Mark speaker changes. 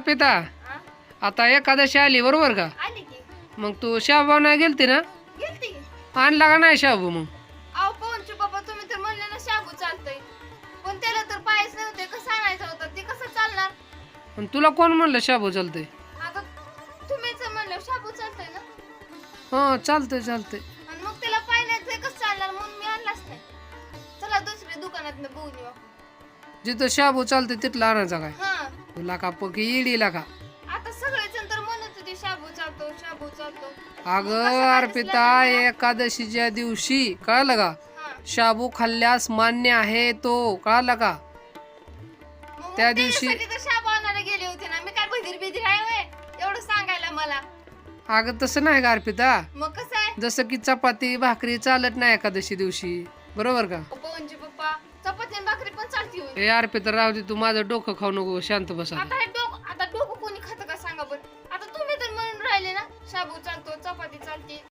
Speaker 1: अर्पिता? आता एकादशी आली बरोबर का?
Speaker 2: आली की.
Speaker 1: मग तू शाबू नाही गेलती ना?
Speaker 2: गेलती.
Speaker 1: आणला का नाही शाबू मग?
Speaker 2: अहो पवनचे बाबा तुम्ही तर म्हणले ना शाबू चालतंय. पण त्याला तर पायच नव्हते कसं आणायचं होतं ते कसं चालणार?
Speaker 1: पण तुला कोण म्हणलं शाबू चालतंय?
Speaker 2: आता तुम्हीच म्हणलं शाबू चालतंय ना?
Speaker 1: हां चालतंय चालतंय.
Speaker 2: आणि मग त्याला पाय नाही कसं चालणार म्हणून मी आणलाच नाही. चला दुसऱ्या दुकानात बघून येऊ आपण.
Speaker 1: जिथं शाबू चालतंय तिथलं आणायचा काय?
Speaker 2: हा
Speaker 1: तुला का पकी इडीला का?
Speaker 2: आता सगळेजण तर म्हणत होते शाबू चालतो शाबू चालतो.
Speaker 1: अगं अर्पिता एकादशीच्या दिवशी कळलं का?
Speaker 2: हा.
Speaker 1: शाबू खाल्ल्यास मान्य आहे तो कळलं का?
Speaker 2: मग
Speaker 1: त्या दिवशी-
Speaker 2: त्याच्यासाठी तर शाबू आणायला गेले होते ना. मी काय बधीर बिधीर आहे? एवढं सांगायला मला.
Speaker 1: अगं तसं नाही का अर्पिता?
Speaker 2: मग कसं आहे?
Speaker 1: जसं की चपाती भाकरी चालत नाही एकादशी दिवशी. बरोबर का?
Speaker 2: पवनची चपाती आणि भाकरी पण चालती होय.
Speaker 1: हे अर्पिता राहू दे तू माझं डोकं खाऊ नको शांत बसा.
Speaker 2: आता हे डोकं आता डोकं कोणी खातं का सांगा बरं? आता तुम्ही तर म्हणून राहिले ना शाबू चालतो चपाती चालते.